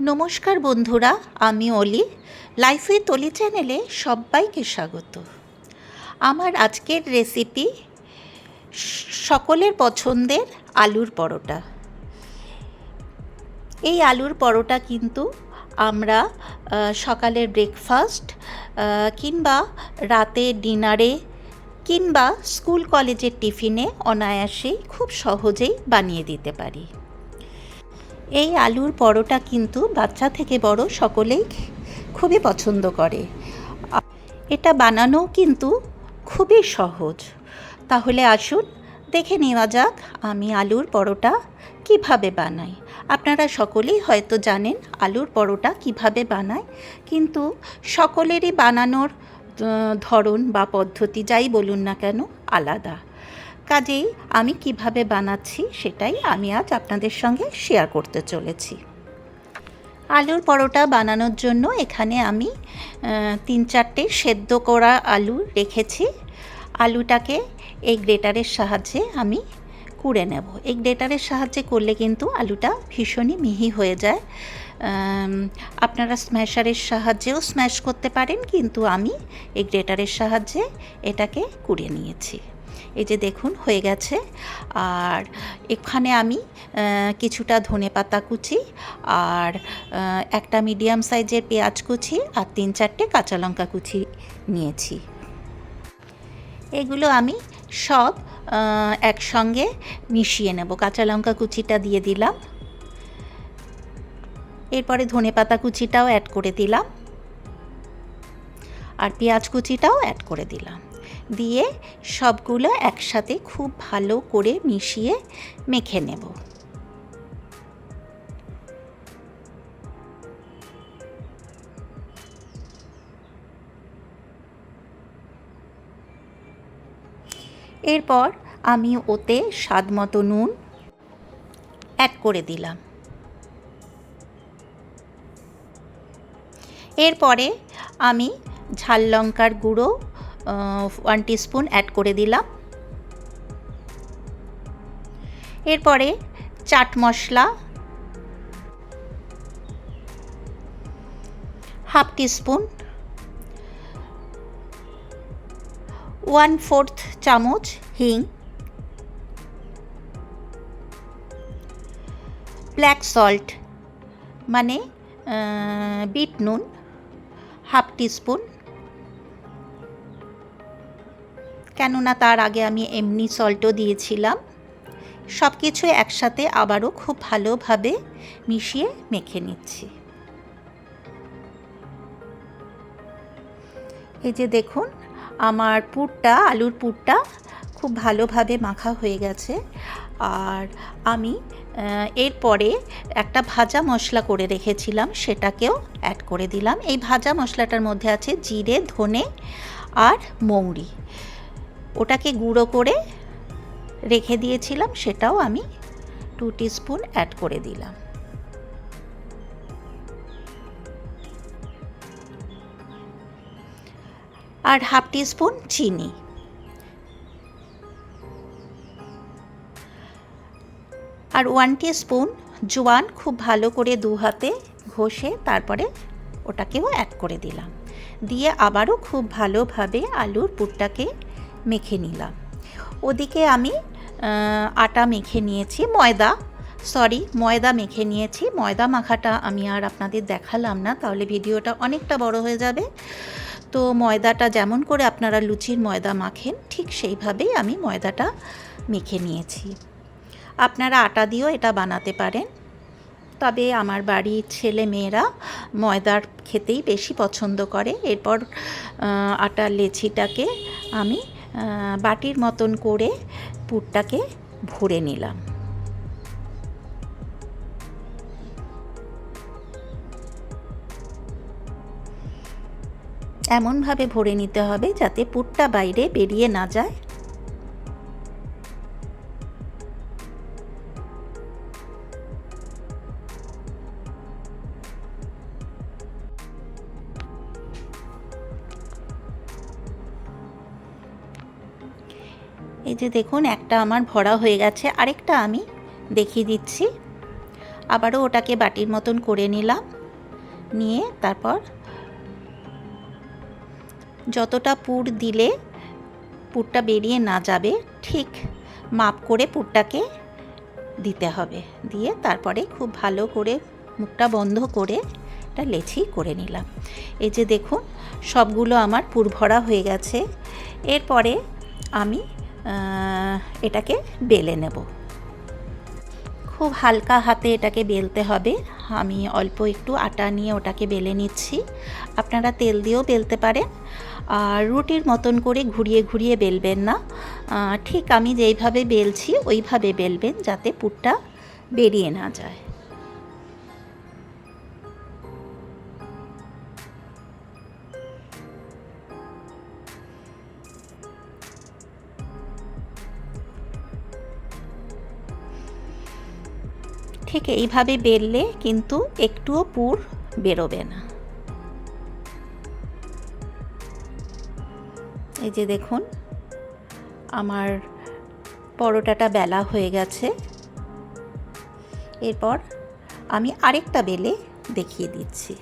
নমস্কার বন্ধুরা, আমি অলি। লাইফ অলি চ্যানেলে সবাইকে স্বাগত। আমার আজকের রেসিপি সকলের পছন্দের আলুর পরোটা। এই আলুর পরোটা কিন্তু আমরা সকালের ব্রেকফাস্ট কিংবা রাতে ডিনারে, কিংবা স্কুল কলেজের টিফিনে অনায়াসেই খুব সহজেই বানিয়ে দিতে পারি। এই আলুর পরোটা কিন্তু বাচ্চা থেকে বড় সকলেই খুবই পছন্দ করে। এটা বানানো কিন্তু খুবই সহজ। তাহলে আসুন, দেখে নেওয়া যাক আমি আলুর পরোটা কীভাবে বানাই। আপনারা সকলেই হয়তো জানেন আলুর পরোটা কীভাবে বানায়, কিন্তু সকলেরই বানানোর ধরন বা পদ্ধতি যাই বলুন না কেন, আলাদা। কাজেই আমি কীভাবে বানাচ্ছি সেটাই আমি আজ আপনাদের সঙ্গে শেয়ার করতে চলেছি। আলুর পরোটা বানানোর জন্য এখানে আমি তিন চারটে সেদ্ধ করা আলু রেখেছি। আলুটাকে এই গ্রেটারের সাহায্যে আমি কুড়ে নেব। এই গ্রেটারের সাহায্যে করলে কিন্তু আলুটা ভীষণই মিহি হয়ে যায়। আপনারা স্ম্যাশারের সাহায্যেও স্ম্যাশ করতে পারেন, কিন্তু আমি এই গ্রেটারের সাহায্যে এটাকে কুড়ে নিয়েছি। এই যে দেখুন, হয়ে গেছে। আর এখানে আমি কিছুটা ধনে পাতা কুচি আর একটা মিডিয়াম সাইজের পেঁয়াজ কুচি আর তিন চারটে কাঁচা লঙ্কা কুচি নিয়েছি। এগুলো আমি সব একসঙ্গে মিশিয়ে নেব। কাঁচা লঙ্কা কুচিটা দিয়ে দিলাম। এরপরে ধনে পাতা কুচিটাও অ্যাড করে দিলাম। আর পেঁয়াজ কুচিটাও অ্যাড করে দিলাম। দিয়ে সবগুলো একসাথে খুব ভালো করে মিশিয়ে মেখে নেব। এরপর আমি ওতে স্বাদ মতো নুন অ্যাড করে দিলাম। এরপরে আমি ঝাল লঙ্কার গুঁড়ো ওয়ান টিস্পুন অ্যাড করে দিলাম। এরপরে chaat masala half teaspoon one fourth চামচ হিং ব্ল্যাক সল্ট মানে বিট নুন, হাফ টিস্পুন কেননা তার আগে আমি এমনি সল্টও দিয়েছিলাম। সব কিছু একসাথে আবারও খুব ভালোভাবে মিশিয়ে মেখে নিচ্ছি। এই যে দেখুন, আমার পুরটা, আলুর পুরটা খুব ভালোভাবে মাখা হয়ে গেছে। আর আমি এরপরে একটা ভাজা মশলা করে রেখেছিলাম, সেটাকেও অ্যাড করে দিলাম। এই ভাজা মশলাটার মধ্যে আছে জিরে, ধনে আর মৌরি। ওটাকে গুঁড়ো করে রেখে দিয়েছিলাম, সেটাও আমি টু স্পুন অ্যাড করে দিলাম। আর হাফ স্পুন চিনি। আর ওয়ান স্পুন জোয়ান খুব ভালো করে দু হাতে ঘষে তারপরে ওটাকেও অ্যাড করে দিলাম। দিয়ে আবারও খুব ভালোভাবে আলুর পুরটাকে মেখে নিলাম। ওদিকে আমি আটা মেখে নিয়েছি, ময়দা। সরি ময়দা মেখে নিয়েছি। ময়দা মাখাটা আমি আর আপনাদের দেখালাম না, তাহলে ভিডিওটা অনেকটা বড় হয়ে যাবে। তো ময়দাটা যেমন করে আপনারা লুচির ময়দা মাখেন, ঠিক সেইভাবেই আমি ময়দাটা মেখে নিয়েছি। আপনারা আটা দিয়েও এটা বানাতে পারেন। তবে আমার বাড়ির ছেলে মেয়েরা ময়দার খেতেই বেশি পছন্দ করে। এরপর আটার লেচিটাকে আমি বাটির মতন করে পুরটাকে ভরে নিলাম। এমনভাবে ভরে নিতে হবে যাতে পুরটা বাইরে বেরিয়ে না যায়। যে দেখুন, একটা আমার ভরা হয়ে গেছে, আরেকটা আমি দেখিয়ে দিচ্ছি। আবারও ওটাকে বাটির মতন করে নিলাম, নিয়ে তারপর যতটা পুর দিলে পুরটা বেরিয়ে না যাবে, ঠিক মাপ করে পুরটাকে দিতে হবে। দিয়ে তারপরে খুব ভালো করে মুখটা বন্ধ করে একটা লেচি করে নিলাম। এই যে দেখুন, সবগুলো আমার পুর ভরা হয়ে গেছে। এরপরে আমি এটাকে বেলে নেব। খুব হালকা হাতে এটাকে বেলতে হবে। আমি অল্প একটু আটা নিয়ে ওটাকে বেলে নিচ্ছি। আপনারা তেল দিয়েও বেলতে পারেন। আর রুটির মতন করে ঘুরিয়ে ঘুরিয়ে বেলবেন না। ঠিক আমি যেইভাবে বেলছি, ওইভাবে বেলবেন যাতে পুরটা বেরিয়ে না যায়। ঠিক এইভাবে বেললে কিন্তু একটুও পুর বেরোবে না। এই যে দেখুন, আমার পরোটাটা বেলা হয়ে গেছে। এরপর আমি আরেকটা বেলে দেখিয়ে দিচ্ছি।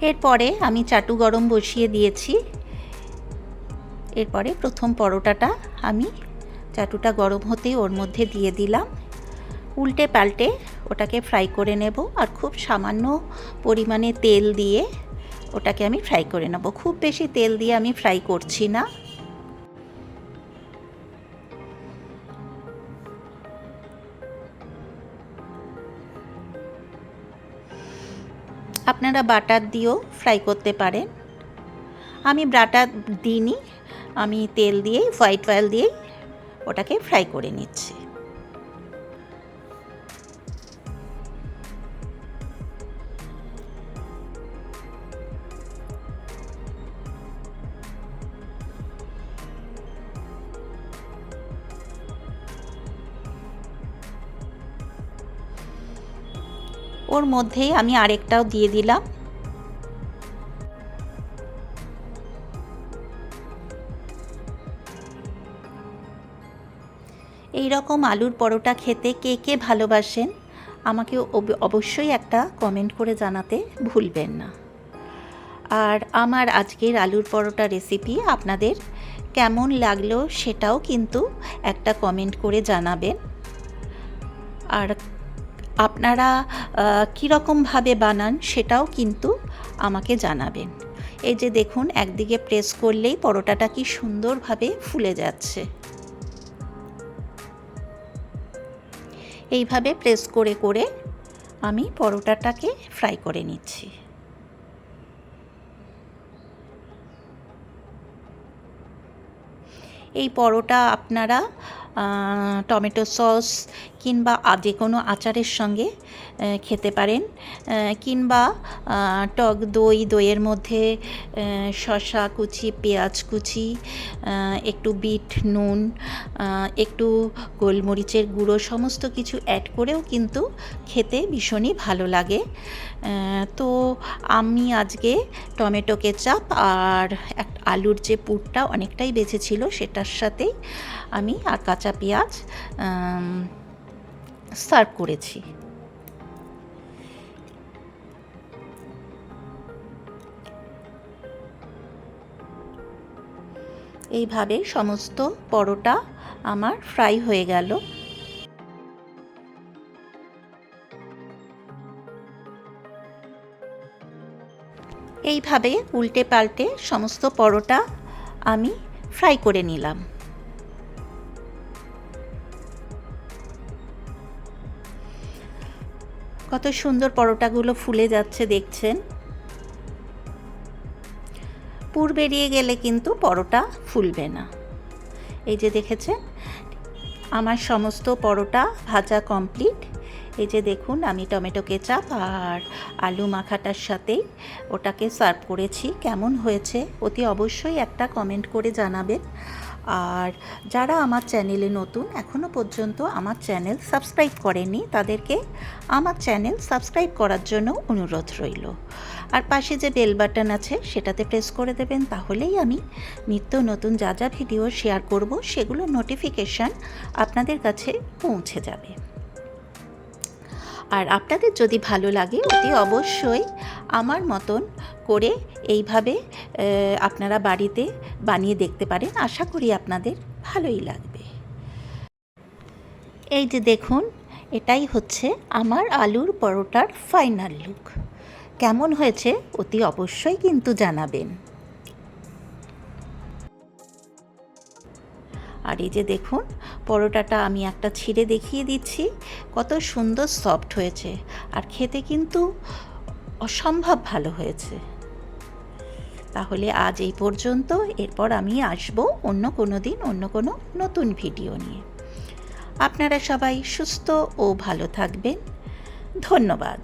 এরপরে আমি চাটু গরম বসিয়ে দিয়েছি। এরপরে প্রথম পরোটাটা আমি চাটুটা গরম হতেই ওর মধ্যে দিয়ে দিলাম। উল্টে পাল্টে ওটাকে ফ্রাই করে নেব আর খুব সামান্য পরিমাণে তেল দিয়ে ওটাকে আমি ফ্রাই করে নেব। খুব বেশি তেল দিয়ে আমি ফ্রাই করছি না। আপনারা বাটার দিয়েও ফ্রাই করতে পারেন। আমি বাটার দিইনি, আমি তেল দিয়েই, হোয়াইট অয়েল দিয়েই ওটাকে ফ্রাই করে নিচ্ছি। ওর মধ্যেই আমি আরেকটাও দিয়ে দিলাম। এই রকম আলুর পরোটা খেতে কে কে ভালোবাসেন, আমাকে অব- অবশ্যই একটা কমেন্ট করে জানাতে ভুলবেন না। আর আমার আজকের আলুর পরোটা রেসিপি আপনাদের কেমন লাগল সেটাও কিন্তু একটা কমেন্ট করে জানাবেন। আর আপনারা কীরকমভাবে বানান সেটাও কিন্তু আমাকে জানাবেন। এই যে দেখুন, একদিকে প্রেস করলেই পরোটাটা কি সুন্দরভাবে ফুলে যাচ্ছে। এইভাবে প্রেস করে করে আমি পরোটাটাকে ফ্রাই করে নিচ্ছি। এই পরোটা আপনারা টমেটো সস কিংবা যে কোনো আচারের সঙ্গে খেতে পারেন। কিংবা টক দই, দইয়ের মধ্যে শসা কুচি, পেঁয়াজ কুচি একটু বিট, নুন একটু গোলমরিচের গুঁড়ো, সমস্ত কিছু অ্যাড করেও কিন্তু খেতে ভীষণই ভালো লাগে। তো আমি আজকে টমেটো কেচাপ আর এক আলুর যে পুরটা অনেকটাই বেঁচেছিল, সেটার সাথেই আমি আর কাঁচা পেঁয়াজ সার্ভ করেছি। এইভাবে সমস্ত পরোটা আমার ফ্রাই হয়ে গেল। এইভাবে উল্টে পাল্টে সমস্ত পরোটা আমি ফ্রাই করে নিলাম। কত সুন্দর পরোটাগুলো ফুলে যাচ্ছে দেখছেন। পুর বেরিয়ে গেলে কিন্তু পরোটা ফুলবে না। এই যে দেখেছেন, আমার সমস্ত পরোটা ভাজা কমপ্লিট। এই যে দেখুন, আমি টমেটো কেচাপ আর আলু মাখাটার সাথেই ওটাকে সার্ভ করেছি। কেমন হয়েছে? অতি অবশ্যই একটা কমেন্ট করে জানাবেন। আর যারা আমার চ্যানেলে নতুন এখনও পর্যন্ত আমার চ্যানেল সাবস্ক্রাইব করেনি তাদেরকে আমার চ্যানেল সাবস্ক্রাইব করার জন্য অনুরোধ রইল। আর পাশে যে বেল বাটন আছে, সেটাতে প্রেস করে দেবেন, তাহলেই আমি নিত্য নতুন যা যা ভিডিও শেয়ার করব সেগুলো নোটিফিকেশান আপনাদের কাছে পৌঁছে যাবে। আর আপনাদের যদি ভালো লাগে, অতি অবশ্যই আমার মতন করে এইভাবে আপনারা বাড়িতে বানিয়ে দেখতে পারেন। আশা করি আপনাদের ভালোই লাগবে। এই যে দেখুন, এটাই হচ্ছে আমার আলুর পরোটার ফাইনাল লুক কেমন হয়েছে, অতি অবশ্যই কিন্তু জানাবেন। আর এই যে দেখুন, পরোটাটা আমি একটা ছিঁড়ে দেখিয়ে দিচ্ছি। কত সুন্দর সফট হয়েছে আর খেতে কিন্তু অসম্ভব ভালো হয়েছে। তাহলে আজ এই পর্যন্ত, এরপর আমি আসব অন্য কোনো দিন, অন্য কোনো নতুন ভিডিও নিয়ে। আপনারা সবাই সুস্থ ও ভালো থাকবেন। ধন্যবাদ।